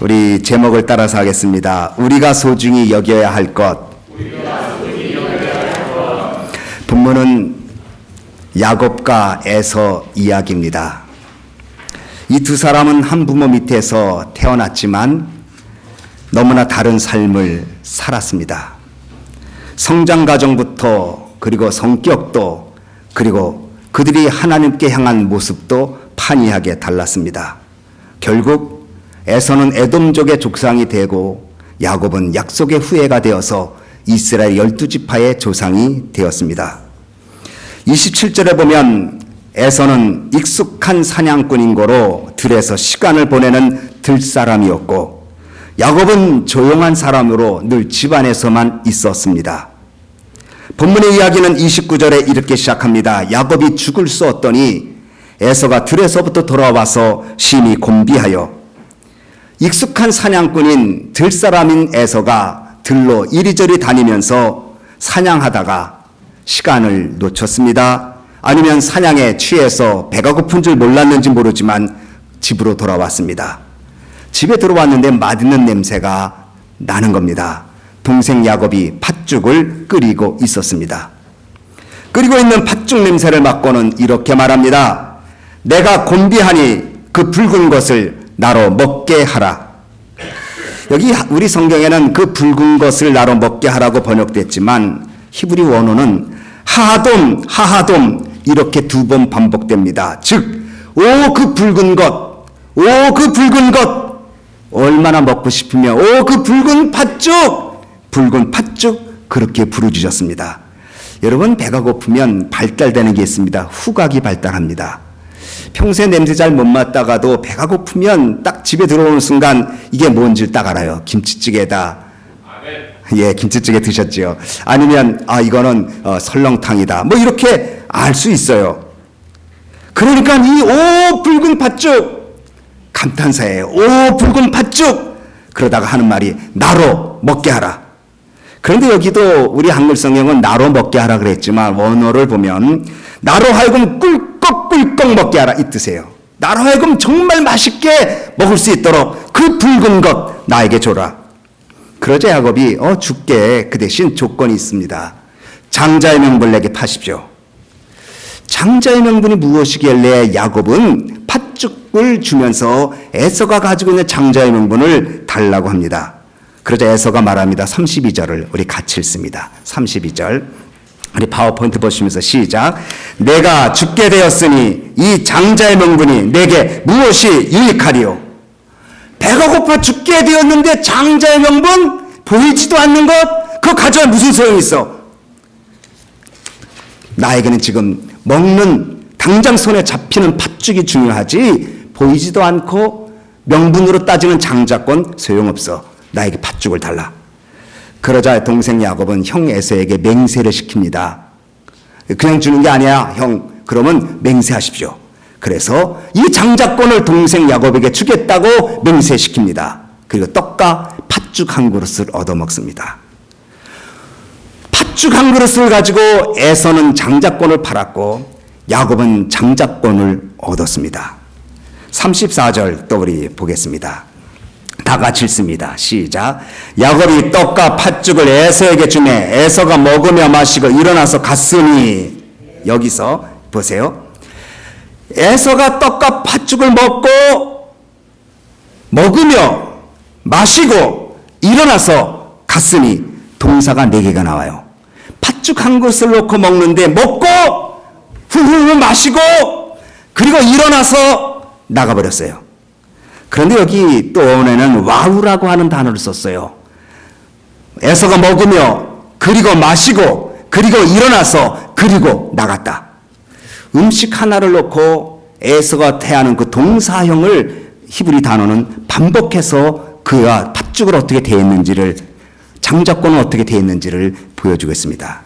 우리 제목을 따라서 하겠습니다. 우리가 소중히 여겨야 할 것. 본문은 야곱과 에서 이야기입니다. 이 두 사람은 한 부모 밑에서 태어났지만 너무나 다른 삶을 살았습니다. 성장 과정부터 그리고 성격도 그리고 그들이 하나님께 향한 모습도 판이하게 달랐습니다. 결국 에서는 에돔족의 족상이 되고 야곱은 약속의 후예가 되어서 이스라엘 열두 지파의 조상이 되었습니다. 27절에 보면 에서는 익숙한 사냥꾼인 거로 들에서 시간을 보내는 들사람이었고 야곱은 조용한 사람으로 늘 집안에서만 있었습니다. 본문의 이야기는 29절에 이렇게 시작합니다. 야곱이 죽을 수 없더니 에서가 들에서부터 돌아와서 심히 곤비하여 익숙한 사냥꾼인 들사람인 에서가 들로 이리저리 다니면서 사냥하다가 시간을 놓쳤습니다. 아니면 사냥에 취해서 배가 고픈 줄 몰랐는지 모르지만 집으로 돌아왔습니다. 집에 들어왔는데 맛있는 냄새가 나는 겁니다. 동생 야곱이 팥죽을 끓이고 있었습니다. 끓이고 있는 팥죽 냄새를 맡고는 이렇게 말합니다. 내가 곤비하니 그 붉은 것을 나로 먹게 하라. 여기 우리 성경에는 그 붉은 것을 나로 먹게 하라고 번역됐지만 히브리 원어는 하하돔 하하돔 이렇게 두 번 반복됩니다. 즉, 오 그 붉은 것, 오 그 붉은 것, 얼마나 먹고 싶으며 오 그 붉은 팥죽, 붉은 팥죽 그렇게 부르짖었습니다. 여러분 배가 고프면 발달되는 게 있습니다. 후각이 발달합니다. 평소에 냄새 잘 못 맡다가도 배가 고프면 딱 집에 들어오는 순간 이게 뭔지 딱 알아요. 김치찌개다. 예, 김치찌개 드셨지요. 아니면 아 이거는 어, 설렁탕이다. 뭐 이렇게 알 수 있어요. 그러니까 이 오 붉은 팥죽 감탄사예요. 오 붉은 팥죽 그러다가 하는 말이 나로 먹게 하라. 그런데 여기도 우리 한글 성경은 나로 먹게 하라 그랬지만 원어를 보면 나로 하여금 꿀꺽꿀꺽 먹게 하라 이 뜻이에요. 나로 하여금 정말 맛있게 먹을 수 있도록 그 붉은 것 나에게 줘라. 그러자 야곱이 어 죽게 그 대신 조건이 있습니다. 장자의 명분을 내게 파십시오. 장자의 명분이 무엇이길래 야곱은 팥죽을 주면서 에서가 가지고 있는 장자의 명분을 달라고 합니다. 그러자 에서가 말합니다. 32절을 우리 같이 읽습니다. 32절. 우리 파워포인트 보시면서 시작. 내가 죽게 되었으니 이 장자의 명분이 내게 무엇이 유익하리요? 배가 고파 죽게 되었는데 장자의 명분 보이지도 않는 것 그거 가져야 무슨 소용이 있어? 나에게는 지금 먹는 당장 손에 잡히는 팥죽이 중요하지 보이지도 않고 명분으로 따지는 장자권 소용없어. 나에게 팥죽을 달라. 그러자 동생 야곱은 형 에서에게 맹세를 시킵니다. 그냥 주는 게 아니야, 형. 그러면 맹세하십시오. 그래서 이 장자권을 동생 야곱에게 주겠다고 맹세시킵니다. 그리고 떡과 팥죽 한 그릇을 얻어먹습니다. 팥죽 한 그릇을 가지고 에서는 장자권을 팔았고 야곱은 장자권을 얻었습니다. 34절 또 우리 보겠습니다. 다 같이 읽습니다. 시작. 야곱이 떡과 팥죽을 에서에게 주매 에서가 먹으며 마시고 일어나서 갔으니 여기서 보세요. 에서가 떡과 팥죽을 먹고 먹으며 마시고 일어나서 갔으니 동사가 네 개가 나와요. 팥죽 한 그릇을 놓고 먹는데 먹고 후후 마시고 그리고 일어나서 나가버렸어요. 그런데 여기 또 오늘은 와우라고 하는 단어를 썼어요. 에서가 먹으며 그리고 마시고 그리고 일어나서 그리고 나갔다. 음식 하나를 놓고 에서가 태하는 그 동사형을 히브리 단어는 반복해서 그와 팥죽을 어떻게 대했는지를 장자권은 어떻게 대했는지를 보여주겠습니다.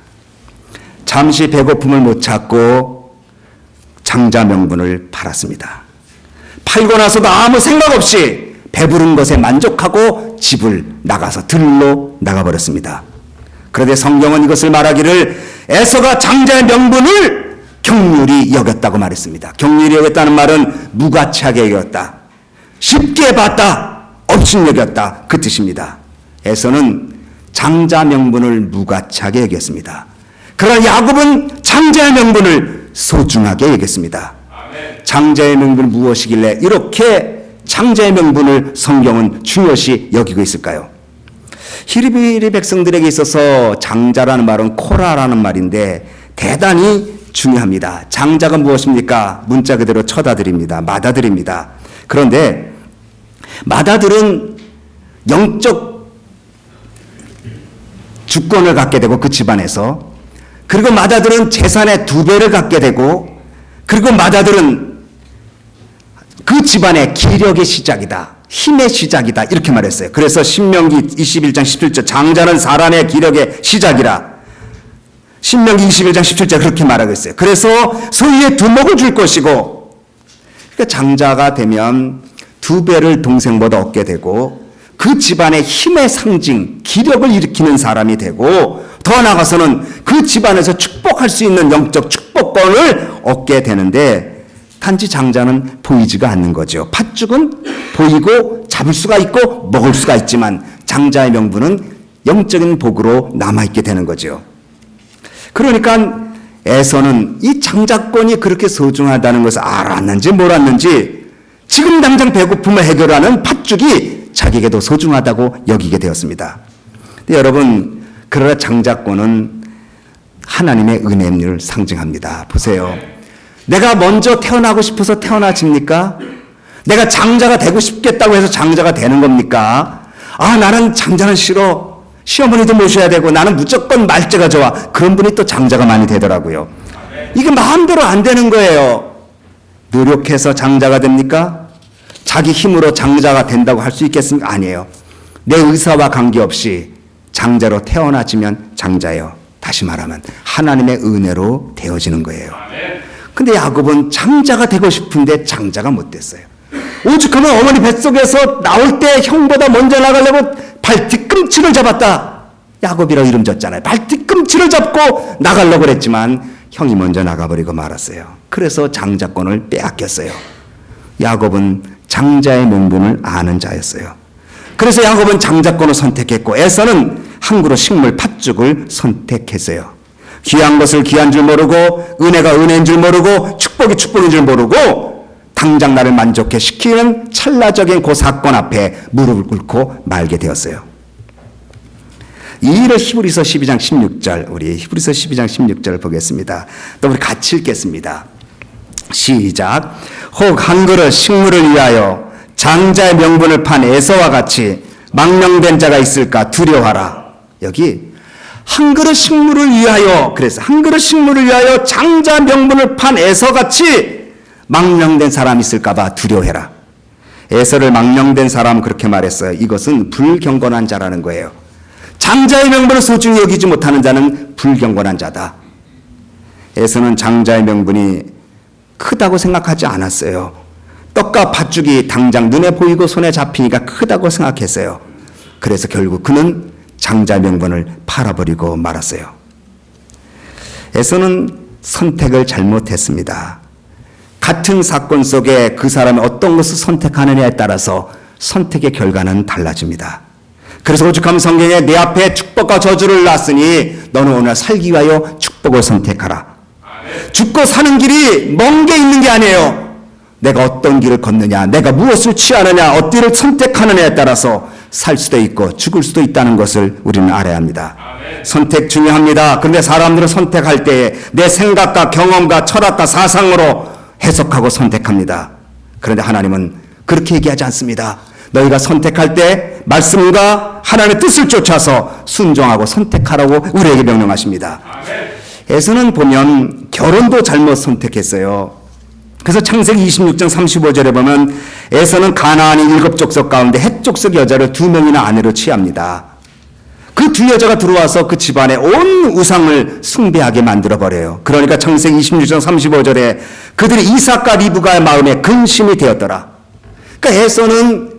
잠시 배고픔을 못 찾고 장자 명분을 팔았습니다. 팔고 나서도 아무 생각 없이 배부른 것에 만족하고 집을 나가서 들로 나가버렸습니다. 그런데 성경은 이것을 말하기를 에서가 장자의 명분을 경률이 여겼다고 말했습니다. 경률이 여겼다는 말은 무가치하게 여겼다. 쉽게 봤다. 어, 업신여겼다 그 뜻입니다. 에서는 장자 명분을 무가치하게 여겼습니다. 그러나 야곱은 장자의 명분을 소중하게 여겼습니다. 장자의 명분은 무엇이길래 이렇게 장자의 명분을 성경은 중요시 여기고 있을까요? 히리비리 백성들에게 있어서 장자라는 말은 코라라는 말인데 대단히 중요합니다. 장자가 무엇입니까? 문자 그대로 쳐다드립니다. 마다드립니다. 그런데 마다들은 영적 주권을 갖게 되고 그 집안에서 그리고 마다들은 재산의 두 배를 갖게 되고 그리고 마다들은 그 집안의 기력의 시작이다. 힘의 시작이다. 이렇게 말했어요. 그래서 신명기 21장 17절 장자는 사람의 기력의 시작이라. 신명기 21장 17절 그렇게 말하고 있어요. 그래서 소유의 두목을 줄 것이고 그러니까 장자가 되면 두 배를 동생보다 얻게 되고 그 집안의 힘의 상징, 기력을 일으키는 사람이 되고 더 나아가서는 그 집안에서 축복할 수 있는 영적 축복 권을 얻게 되는데 단지 장자는 보이지가 않는 거죠. 팥죽은 보이고 잡을 수가 있고 먹을 수가 있지만 장자의 명분은 영적인 복으로 남아있게 되는 거죠. 그러니까 에서는 이 장자권이 그렇게 소중하다는 것을 알았는지 몰랐는지 지금 당장 배고픔을 해결하는 팥죽이 자기에게도 소중하다고 여기게 되었습니다. 여러분, 그러나 장자권은 하나님의 은혜를 상징합니다. 보세요. 내가 먼저 태어나고 싶어서 태어나집니까? 내가 장자가 되고 싶겠다고 해서 장자가 되는 겁니까? 아, 나는 장자는 싫어. 시어머니도 모셔야 되고 나는 무조건 말제가 좋아. 그런 분이 또 장자가 많이 되더라고요. 이게 마음대로 안 되는 거예요. 노력해서 장자가 됩니까? 자기 힘으로 장자가 된다고 할 수 있겠습니까? 아니에요. 내 의사와 관계없이 장자로 태어나지면 장자예요. 다시 말하면 하나님의 은혜로 되어지는 거예요. 근데 야곱은 장자가 되고 싶은데 장자가 못 됐어요. 오죽하면 어머니 뱃속에서 나올 때 형보다 먼저 나가려고 발 뒤꿈치를 잡았다. 야곱이라고 이름 졌잖아요. 발 뒤꿈치를 잡고 나가려고 그랬지만 형이 먼저 나가버리고 말았어요. 그래서 장자권을 빼앗겼어요. 야곱은 장자의 명분을 아는 자였어요. 그래서 야곱은 장자권을 선택했고 에서는 항구로 식물 팥죽을 선택했어요. 귀한 것을 귀한 줄 모르고 은혜가 은혜인 줄 모르고 축복이 축복인 줄 모르고 당장 나를 만족해 시키는 찰나적인 그 사건 앞에 무릎을 꿇고 말게 되었어요. 이 일을 히브리서 12장 16절 우리 히브리서 12장 16절 보겠습니다. 또 우리 같이 읽겠습니다. 시작. 혹 한 그릇 식물을 위하여 장자의 명분을 판 에서와 같이 망명된 자가 있을까 두려워하라. 여기 한 그릇 식물을 위하여 그래서 한 그릇 식물을 위하여 장자 명분을 판 에서 같이 망명된 사람 있을까봐 두려워해라. 에서를 망명된 사람 그렇게 말했어요. 이것은 불경건한 자라는 거예요. 장자의 명분을 소중히 여기지 못하는 자는 불경건한 자다. 에서는 장자의 명분이 크다고 생각하지 않았어요. 떡과 팥죽이 당장 눈에 보이고 손에 잡히니까 크다고 생각했어요. 그래서 결국 그는 장자 명분을 팔아버리고 말았어요. 에서는 선택을 잘못했습니다. 같은 사건 속에 그 사람이 어떤 것을 선택하느냐에 따라서 선택의 결과는 달라집니다. 그래서 오죽하면 성경에 내 앞에 축복과 저주를 놨으니 너는 오늘 살기 위하여 축복을 선택하라. 죽고 사는 길이 먼 게 있는 게 아니에요. 내가 어떤 길을 걷느냐, 내가 무엇을 취하느냐, 어디를 선택하느냐에 따라서 살 수도 있고 죽을 수도 있다는 것을 우리는 알아야 합니다. 선택 중요합니다. 그런데 사람들은 선택할 때에 내 생각과 경험과 철학과 사상으로 해석하고 선택합니다. 그런데 하나님은 그렇게 얘기하지 않습니다. 너희가 선택할 때 말씀과 하나님의 뜻을 쫓아서 순종하고 선택하라고 우리에게 명령하십니다. 에서는 보면 결혼도 잘못 선택했어요. 그래서 창세기 26장 35절에 보면 에서는 가나안이 일곱 족속 가운데 헷 족속 여자를 두 명이나 아내로 취합니다. 그 두 여자가 들어와서 그 집안의 온 우상을 숭배하게 만들어 버려요. 그러니까 창세기 26장 35절에 그들이 이삭과 리브가의 마음에 근심이 되었더라. 그러니까 에서는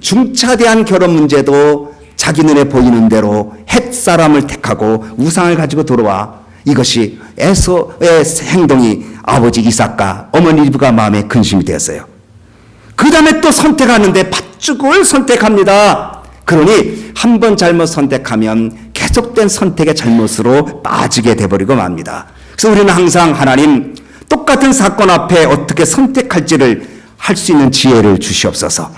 중차대한 결혼 문제도 자기 눈에 보이는 대로 헷 사람을 택하고 우상을 가지고 들어와 이것이 에서의 행동이 아버지 이삭과 어머니 리브가 마음에 근심이 되었어요. 그 다음에 또 선택하는데 팥죽을 선택합니다. 그러니 한 번 잘못 선택하면 계속된 선택의 잘못으로 빠지게 돼버리고 맙니다. 그래서 우리는 항상 하나님 똑같은 사건 앞에 어떻게 선택할지를 할 수 있는 지혜를 주시옵소서.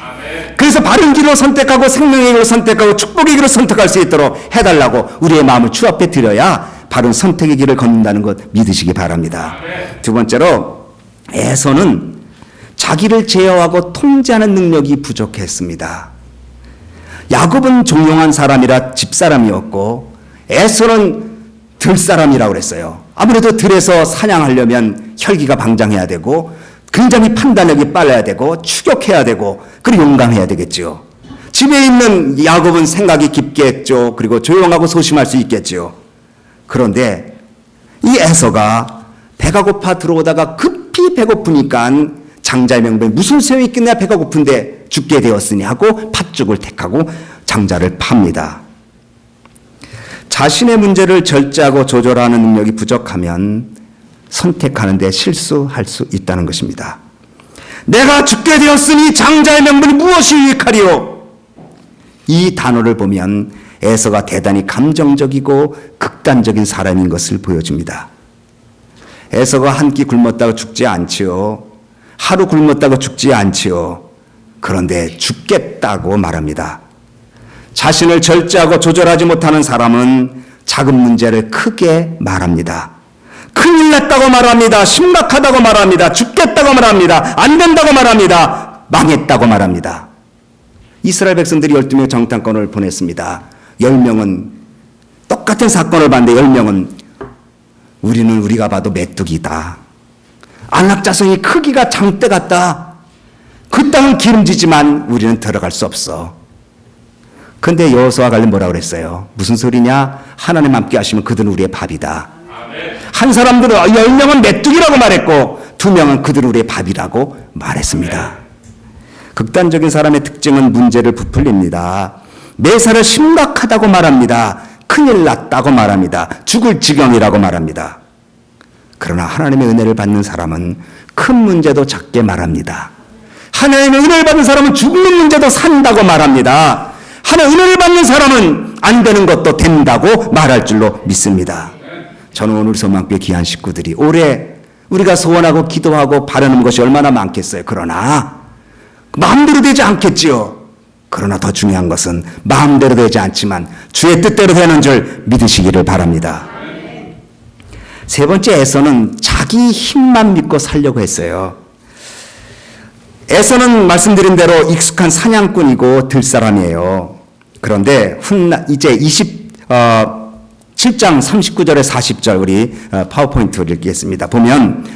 그래서 바른 길을 선택하고 생명의 길을 선택하고 축복의 길을 선택할 수 있도록 해달라고 우리의 마음을 주 앞에 드려야 바른 선택의 길을 걷는다는 것 믿으시기 바랍니다. 두 번째로 에서는 자기를 제어하고 통제하는 능력이 부족했습니다. 야곱은 종용한 사람이라 집사람이었고 에서는 들사람이라고 그랬어요. 아무래도 들에서 사냥하려면 혈기가 방장해야 되고 굉장히 판단력이 빨라야 되고 추격해야 되고 그리고 용감해야 되겠지요. 집에 있는 야곱은 생각이 깊게 했죠. 그리고 조용하고 소심할 수 있겠지요. 그런데 이 에서가 배가 고파 들어오다가 급히 배고프니까 장자의 명분에 무슨 소용이 있겠냐 배가 고픈데 죽게 되었으니 하고 팥죽을 택하고 장자를 팝니다. 자신의 문제를 절제하고 조절하는 능력이 부족하면 선택하는데 실수할 수 있다는 것입니다. 내가 죽게 되었으니 장자의 명분이 무엇이 유익하리요? 이 단어를 보면 에서가 대단히 감정적이고 극단적인 사람인 것을 보여줍니다. 에서가 한 끼 굶었다고 죽지 않지요. 하루 굶었다고 죽지 않지요. 그런데 죽겠다고 말합니다. 자신을 절제하고 조절하지 못하는 사람은 작은 문제를 크게 말합니다. 큰일 났다고 말합니다. 심각하다고 말합니다. 죽겠다고 말합니다. 안 된다고 말합니다. 망했다고 말합니다. 이스라엘 백성들이 12명 정탐권을 보냈습니다. 10명은 똑같은 사건을 봤는데 10명은 우리는 우리가 봐도 메뚜기다. 안락자성이 크기가 장대 같다. 그 땅은 기름지지만 우리는 들어갈 수 없어. 근데 여호수아 갈렙 뭐라 그랬어요? 무슨 소리냐? 하나님 함께 하시면 그들은 우리의 밥이다. 한 사람들은 열 명은 메뚜기라고 말했고 두 명은 그들은 우리의 밥이라고 말했습니다. 극단적인 사람의 특징은 문제를 부풀립니다. 매사를 심각하다고 말합니다. 큰일 났다고 말합니다. 죽을 지경이라고 말합니다. 그러나 하나님의 은혜를 받는 사람은 큰 문제도 작게 말합니다. 하나님의 은혜를 받는 사람은 죽는 문제도 산다고 말합니다. 하나님의 은혜를 받는 사람은 안 되는 것도 된다고 말할 줄로 믿습니다. 저는 오늘 소망교회 귀한 식구들이 올해 우리가 소원하고 기도하고 바라는 것이 얼마나 많겠어요. 그러나 마음대로 되지 않겠지요. 그러나 더 중요한 것은 마음대로 되지 않지만 주의 뜻대로 되는 줄 믿으시기를 바랍니다. 세 번째 에서는 자기 힘만 믿고 살려고 했어요. 에서는 말씀드린 대로 익숙한 사냥꾼이고 들사람이에요. 그런데 훗날 이제 20 어, 7장 39절에 40절 우리 어, 파워포인트를 읽겠습니다. 보면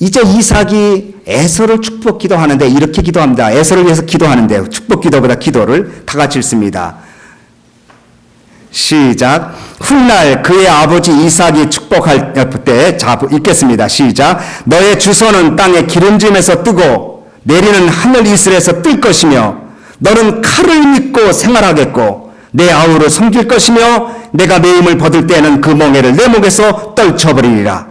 이제 이삭이 에서를 축복 기도하는데 이렇게 기도합니다. 에서를 위해서 기도하는데 축복 기도보다 기도를 다 같이 읽습니다. 시작. 훗날 그의 아버지 이삭이 축복할 때, 자, 읽겠습니다. 시작. 너의 주소는 땅의 기름짐에서 뜨고 내리는 하늘 이슬에서 뜰 것이며 너는 칼을 믿고 생활하겠고 내 아우를 섬길 것이며 내가 내 힘을 벗을 때에는 그 멍에를 내 목에서 떨쳐버리리라.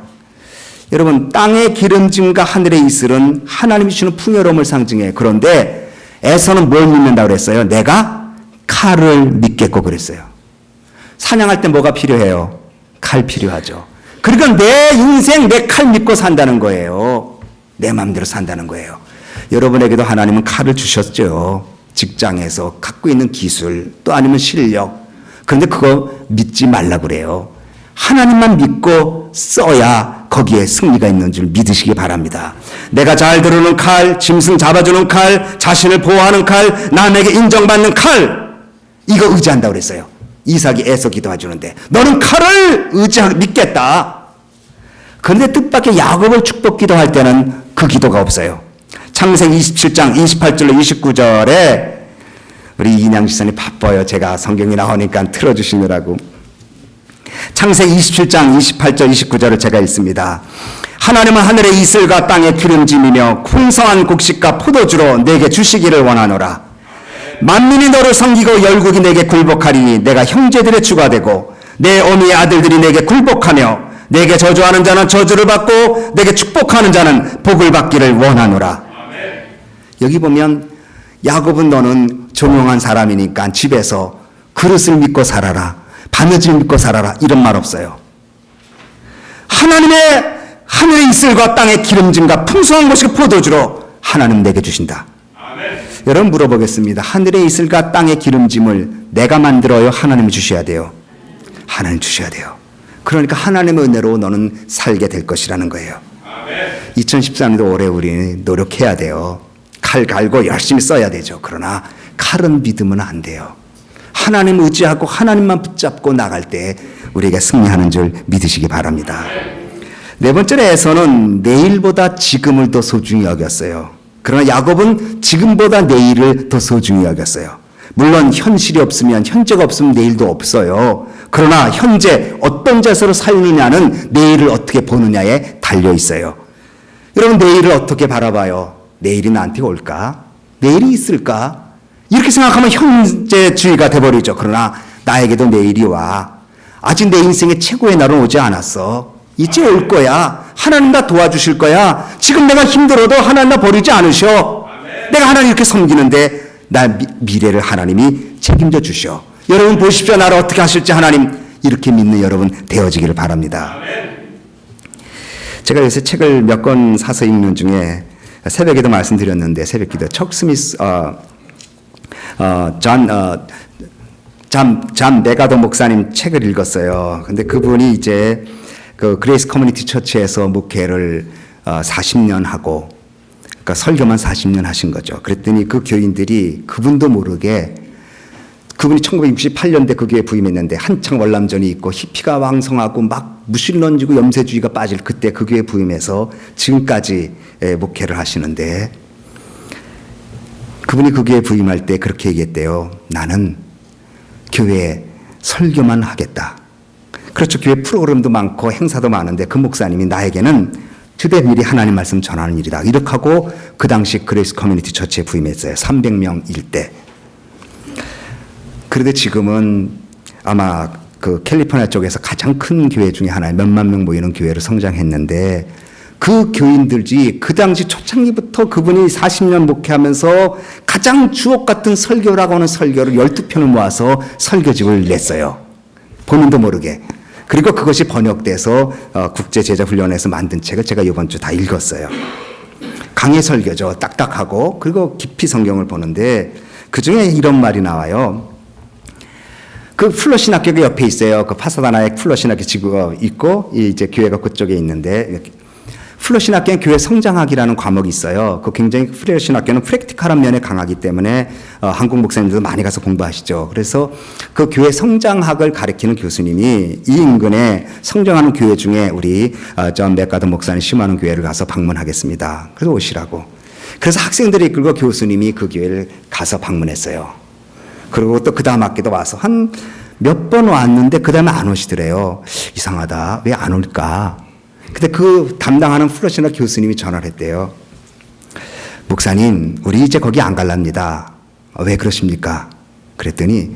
여러분 땅의 기름짐과 하늘의 이슬은 하나님이 주는 풍요로움을 상징해요. 그런데 에서는 뭘 믿는다고 그랬어요? 내가 칼을 믿겠고 그랬어요. 사냥할 때 뭐가 필요해요? 칼 필요하죠. 그러니까 내 인생 내 칼 믿고 산다는 거예요. 내 마음대로 산다는 거예요. 여러분에게도 하나님은 칼을 주셨죠. 직장에서 갖고 있는 기술 또 아니면 실력. 그런데 그거 믿지 말라 그래요. 하나님만 믿고 써야 거기에 승리가 있는 줄 믿으시기 바랍니다. 내가 잘 들어오는 칼, 짐승 잡아주는 칼, 자신을 보호하는 칼, 남에게 인정받는 칼, 이거 의지한다고 그랬어요. 이삭이 애써 기도해주는데, 너는 칼을 의지하, 믿겠다. 그런데 뜻밖의 야곱을 축복 기도할 때는 그 기도가 없어요. 창세기 27장 28절로 29절에 우리 지사님 바빠요. 제가 성경이 나오니까 틀어주시느라고. 창세기 27장 28절 29절을 제가 읽습니다. 하나님은 하늘의 이슬과 땅의 기름짐이며 풍성한 곡식과 포도주로 내게 주시기를 원하노라. 만민이 너를 섬기고 열국이 내게 굴복하리니 내가 형제들의 주가 되고 내 어미의 아들들이 내게 굴복하며 내게 저주하는 자는 저주를 받고 내게 축복하는 자는 복을 받기를 원하노라. 여기 보면 야곱은 너는 종용한 사람이니까 집에서 그릇을 믿고 살아라. 바느질 믿고 살아라. 이런 말 없어요. 하나님의 하늘의 이슬과 땅의 기름짐과 풍성한 것이 포도주로 하나님 내게 주신다. 여러분 물어보겠습니다. 하늘의 이슬과 땅의 기름짐을 내가 만들어요? 하나님이 주셔야 돼요. 하나님 주셔야 돼요. 그러니까 하나님의 은혜로 너는 살게 될 것이라는 거예요. 2013년도 올해 우리 노력해야 돼요. 칼 갈고 열심히 써야 되죠. 그러나 칼은 믿으면 안 돼요. 하나님 의지하고 하나님만 붙잡고 나갈 때 우리가 승리하는 줄 믿으시기 바랍니다. 네 번째로 에서는 내일보다 지금을 더 소중히 여겼어요. 그러나 야곱은 지금보다 내일을 더 소중히 여겼어요. 물론 현실이 없으면 현재가 없으면 내일도 없어요. 그러나 현재 어떤 자세로 살느냐는 내일을 어떻게 보느냐에 달려 있어요. 여러분 내일을 어떻게 바라봐요? 내일이 나한테 올까? 내일이 있을까? 이렇게 생각하면 현재주의가 돼버리죠. 그러나 나에게도 내일이 와. 아직 내 인생의 최고의 날은 오지 않았어. 이제 올 거야. 하나님 나 도와주실 거야. 지금 내가 힘들어도 하나님 나 버리지 않으셔. 내가 하나님 이렇게 섬기는데 나 미, 미래를 하나님이 책임져 주셔. 여러분 보십시오. 나를 어떻게 하실지 하나님 이렇게 믿는 여러분 되어지기를 바랍니다. 제가 요새 책을 몇 권 사서 읽는 중에 새벽에도 말씀드렸는데 새벽 기도 척 스미스 어, 어, 존, 어, 잠, 잠 메가더 목사님 책을 읽었어요. 근데 그분이 이제 그 그레이스 커뮤니티 처치에서 목회를 어, 40년 하고 그러니까 설교만 40년 하신 거죠. 그랬더니 그 교인들이 그분도 모르게 그분이 1968년대 그 교회에 부임했는데 한창 월남전이 있고 히피가 왕성하고 막 무신론지고 염세주의가 빠질 그때 그 교회에 부임해서 지금까지 예, 목회를 하시는데 그분이 그 교회에 부임할 때 그렇게 얘기했대요. 나는 교회에 설교만 하겠다. 그렇죠. 교회 프로그램도 많고 행사도 많은데 그 목사님이 나에게는 주대 미리 하나님 말씀 전하는 일이다. 이렇게 하고 그 당시 그레이스 커뮤니티 처치에 부임했어요. 300명 일대. 그런데 지금은 아마 그 캘리포니아 쪽에서 가장 큰 교회 중에 하나에 몇만 명 모이는 교회로 성장했는데 그 교인들이 그 당시 초창기부터 그분이 40년 목회하면서 가장 주옥 같은 설교라고 하는 설교를 12편을 모아서 설교집을 냈어요. 본인도 모르게. 그리고 그것이 번역돼서 어, 국제제자훈련에서 만든 책을 제가 이번 주 다 읽었어요. 강의 설교죠. 딱딱하고 그리고 깊이 성경을 보는데 그 중에 이런 말이 나와요. 그 플러신 학교가 옆에 있어요. 그 파사다나에 플러신 학교 지구가 있고 이 이제 교회가 그쪽에 있는데 플러 신 학교는 교회 성장학이라는 과목이 있어요. 그 굉장히 플러 신 학교는 프랙티컬한 면에 강하기 때문에 어, 한국 목사님들도 많이 가서 공부하시죠. 그래서 그 교회 성장학을 가르치는 교수님이 이 인근에 성장하는 교회 중에 우리 어, 존 맥가드 목사님 심하는 교회를 가서 방문하겠습니다. 그래서 오시라고. 그래서 학생들이 이끌고 교수님이 그 교회를 가서 방문했어요. 그리고 또 그 다음 학기도 와서 한 몇 번 왔는데 그 다음에 안 오시더래요. 이상하다. 왜 안 올까? 근데 그 담당하는 플러시나 교수님이 전화를 했대요. 목사님, 우리 이제 거기 안 갈랍니다. 어, 왜 그러십니까? 그랬더니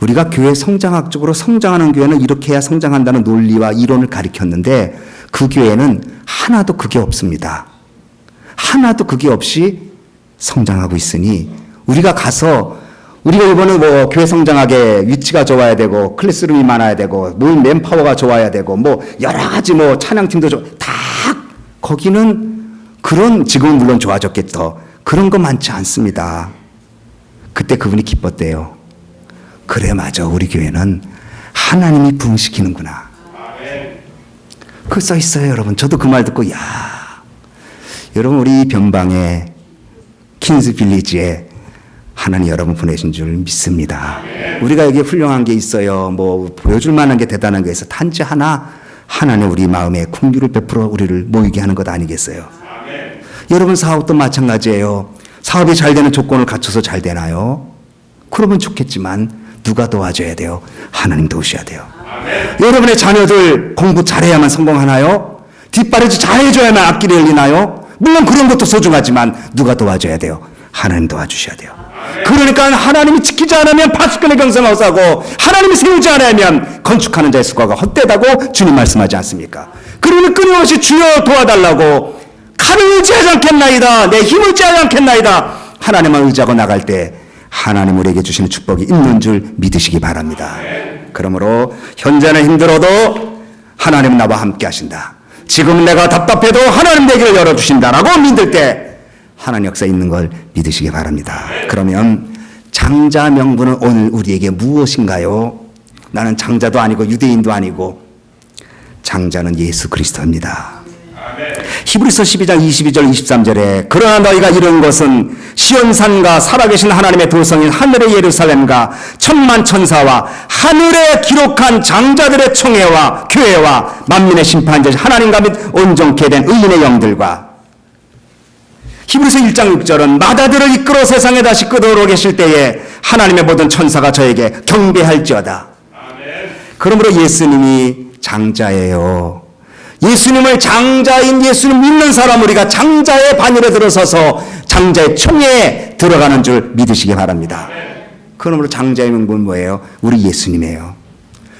우리가 교회 성장학적으로 성장하는 교회는 이렇게 해야 성장한다는 논리와 이론을 가리켰는데 그 교회는 하나도 그게 없습니다. 하나도 그게 없이 성장하고 있으니 우리가 가서 우리가 이번에 뭐 교회 성장하게 위치가 좋아야 되고 클래스룸이 많아야 되고 모임 맨파워가 좋아야 되고 뭐 여러 가지 뭐 찬양팀도 좋, 다 거기는 그런 지금은 물론 좋아졌겠죠. 그런 거 많지 않습니다. 그때 그분이 기뻤대요. 그래 맞아 우리 교회는 하나님이 부흥시키는구나. 그 써 있어요 여러분. 저도 그 말 듣고 야 여러분 우리 변방에 킨즈 빌리지에 하나님 여러분 보내신 줄 믿습니다. 우리가 여기 훌륭한 게 있어요. 뭐 보여줄 만한 게 대단한 게 있어. 단지 하나 하나님 우리 마음에 궁유를 베풀어 우리를 모이게 하는 것 아니겠어요? 여러분 사업도 마찬가지예요. 사업이 잘 되는 조건을 갖춰서 잘 되나요? 그러면 좋겠지만 누가 도와줘야 돼요? 하나님 도우셔야 돼요. 여러분의 자녀들 공부 잘해야만 성공하나요? 뒷바라지 잘해줘야만 앞길이 열리나요? 물론 그런 것도 소중하지만 누가 도와줘야 돼요? 하나님 도와주셔야 돼요. 그러니까 하나님이 지키지 않으면 파수꾼의 경성하고 하나님이 세우지 않으면 건축하는 자의 수고가 헛되다고 주님 말씀하지 않습니까? 그러면 끊임없이 주여 도와달라고 칼을 지하지 않겠나이다 내 힘을 지하지 않겠나이다 하나님만 의지하고 나갈 때 하나님 우리에게 주시는 축복이 있는 줄 믿으시기 바랍니다. 그러므로 현재는 힘들어도 하나님은 나와 함께 하신다. 지금 내가 답답해도 하나님 내 길을 열어주신다라고 믿을 때 하나님 역사 있는 걸 믿으시기 바랍니다. 그러면 장자 명분은 오늘 우리에게 무엇인가요? 나는 장자도 아니고 유대인도 아니고 장자는 예수 그리스도입니다. 히브리서 12장 22절 23절에 그러나 너희가 이룬 것은 시온산과 살아계신 하나님의 도성인 하늘의 예루살렘과 천만 천사와 하늘에 기록한 장자들의 총회와 교회와 만민의 심판자 하나님과 및 온전케 된 의인의 영들과 히브리서 1장 6절은 마다들을 이끌어 세상에 다시 끄도록 계실 때에 하나님의 모든 천사가 저에게 경배할지어다. 그러므로 예수님이 장자예요. 예수님을 장자인 예수님 믿는 사람 우리가 장자의 반열에 들어서서 장자의 총회에 들어가는 줄 믿으시기 바랍니다. 그러므로 장자의 명분은 뭐예요? 우리 예수님이에요.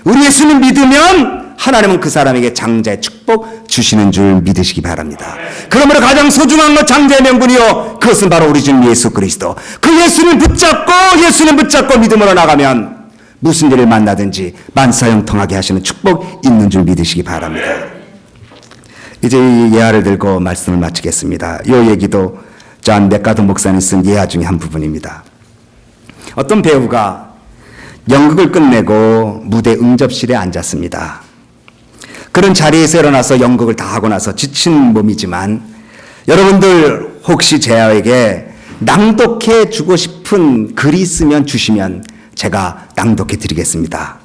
우리 예수님 믿으면 하나님은 그 사람에게 장자의 축복 주시는 줄 믿으시기 바랍니다. 그러므로 가장 소중한 것 장자의 명분이요. 그것은 바로 우리 주님 예수 그리스도. 그 예수님 붙잡고 예수님 붙잡고 믿음으로 나가면 무슨 일을 만나든지 만사형통하게 하시는 축복 있는 줄 믿으시기 바랍니다. 이제 이 예화를 들고 말씀을 마치겠습니다. 이 얘기도 존 맥가드 목사님 쓴 예화 중에 한 부분입니다. 어떤 배우가 연극을 끝내고 무대 응접실에 앉았습니다. 그런 자리에서 일어나서 연극을 다 하고 나서 지친 몸이지만 여러분들 혹시 제에게 낭독해 주고 싶은 글이 있으면 주시면 제가 낭독해 드리겠습니다.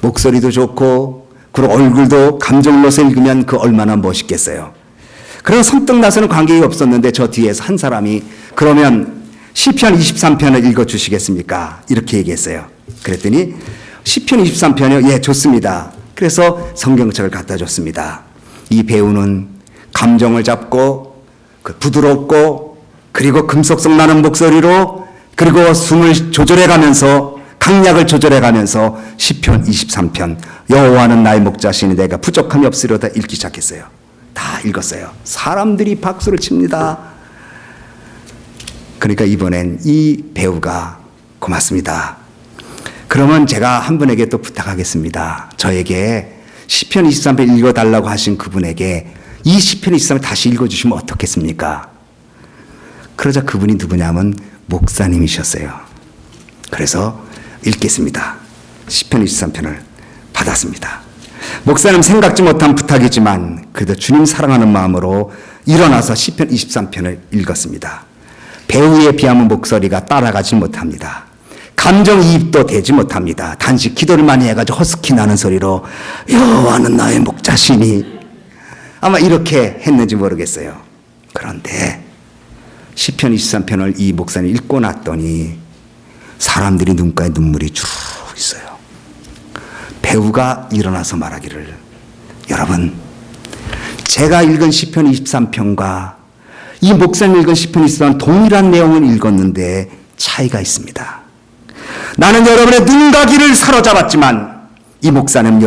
목소리도 좋고 그리고 얼굴도 감정로서 읽으면 그 얼마나 멋있겠어요. 그래서 선뜻 나서는 관객이 없었는데 저 뒤에서 한 사람이 그러면 시편 23편을 읽어 주시겠습니까? 이렇게 얘기했어요. 그랬더니 시편 23편이요. 예, 좋습니다. 그래서 성경책을 갖다 줬습니다. 이 배우는 감정을 잡고 그 부드럽고 그리고 금속성 나는 목소리로 그리고 숨을 조절해 가면서 강약을 조절해 가면서 시편 23편 여호와는 나의 목자시니 내가 부족함이 없으려다 읽기 시작했어요. 다 읽었어요. 사람들이 박수를 칩니다. 그러니까 이번엔 이 배우가 고맙습니다. 그러면 제가 한 분에게 또 부탁하겠습니다. 저에게 시편 23편 읽어달라고 하신 그분에게 이 시편 23편 다시 읽어주시면 어떻겠습니까? 그러자 그분이 누구냐면 목사님이셨어요. 그래서 읽겠습니다. 시편 23편을 받았습니다. 목사님 생각지 못한 부탁이지만 그래도 주님 사랑하는 마음으로 일어나서 시편 23편을 읽었습니다. 배우에 비하면 목소리가 따라가지 못합니다. 감정이입도 되지 못합니다. 단지 기도를 많이 해가지고 허스키 나는 소리로 여호와는 나의 목자시니 아마 이렇게 했는지 모르겠어요. 그런데 시편 23편을 이 목사님 읽고 났더니 사람들이 눈가에 눈물이 주르륵 있어요. 배우가 일어나서 말하기를 여러분 제가 읽은 시편 23편과 이 목사님 읽은 시편 23편 동일한 내용을 읽었는데 차이가 있습니다. 나는 여러분의 눈과 귀를 사로잡았지만 이 목사님